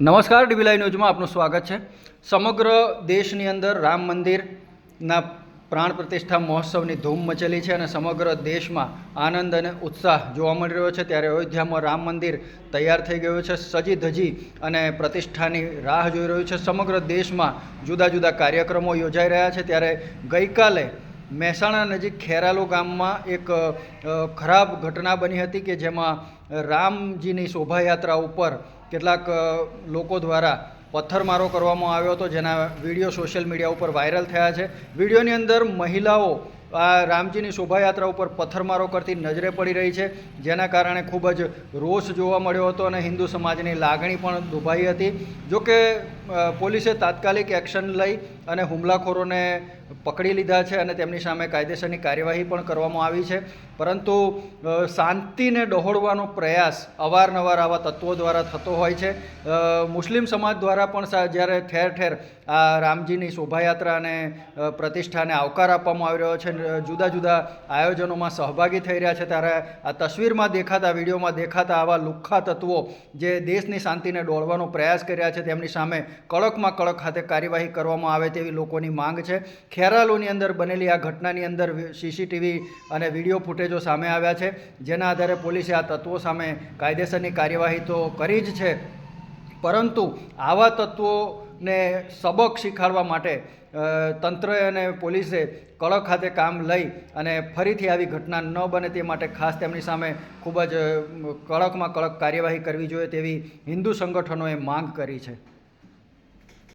નમસ્કાર ડીબીલાઈ ન્યૂઝમાં આપનું સ્વાગત છે. સમગ્ર દેશની અંદર રામ મંદિરના પ્રાણ પ્રતિષ્ઠા મહોત્સવની ધૂમ મચેલી છે અને સમગ્ર દેશમાં આનંદ અને ઉત્સાહ જોવા મળી રહ્યો છે. ત્યારે અયોધ્યામાં રામ મંદિર તૈયાર થઈ ગયું છે. સજી ધજી અને પ્રતિષ્ઠાની રાહ જોઈ રહ્યું છે. સમગ્ર દેશમાં જુદા જુદા કાર્યક્રમો યોજાઈ રહ્યા છે. ત્યારે ગઈકાલે મહેસાણા નજીક ખેરાલુ ગામમાં એક ખરાબ ઘટના બની હતી કે જેમાં રામજીની શોભાયાત્રા ઉપર કેટલાક લોકો દ્વારા પથ્થરમારો કરવામાં આવ્યો હતો, જેના વીડિયો સોશિયલ મીડિયા ઉપર વાયરલ થયા છે. વિડીયોની અંદર મહિલાઓ, આ રામજીની શોભાયાત્રા ઉપર પથ્થરમારો કરતી નજરે પડી રહી છે, જેના કારણે ખૂબ જ રોષ જોવા મળ્યો હતો અને હિન્દુ સમાજની લાગણી પણ દુભાઈ હતી. જોકે પોલીસે તાત્કાલિક એક્શન લઈ અને હુમલાખોરોને પકડી લીધા છે અને તેમની સામે કાયદેસરની કાર્યવાહી પણ કરવામાં આવી છે. પરંતુ શાંતિને ડહોળવાનો પ્રયાસ અવારનવાર આવા તત્વો દ્વારા થતો હોય છે. મુસ્લિમ સમાજ દ્વારા પણ જ્યારે ઠેર ઠેર આ રામજીની શોભાયાત્રા અને પ્રતિષ્ઠાને આવકાર આપવામાં આવી રહ્યો છે જુદા જુદા આયોજનોમાં સહભાગી થઈ રહ્યા છે, ત્યારે આ તસવીરમાં દેખાતા, વિડીયોમાં દેખાતા આવા લુખ્ખા તત્વો જે દેશની શાંતિને ડોળવાનો પ્રયાસ કરી રહ્યા છે, તેમની સામે કડકમાં કડક ખાતે કાર્યવાહી કરવામાં આવે તેવી લોકોની માંગ છે. ખેરાલુની અંદર બનેલી આ ઘટનાની અંદર સીસીટીવી અને વીડિયો ફૂટેજો સામે આવ્યા છે. જેના આધારે પોલીસે આ તત્વો સામે કાયદેસરની કાર્યવાહી તો કરી જ છે. પરંતુ આવા તત્વોને સબક શીખવાડવા માટે તંત્ર અને પોલીસે કડક ખાતે કામ લઈ અને ફરીથી આવી ઘટના ન બને તે માટે ખાસ તેમની સામે ખૂબ જ કડકમાં કડક કાર્યવાહી કરવી જોઈએ તેવી હિન્દુ સંગઠનોએ માંગ કરી છે.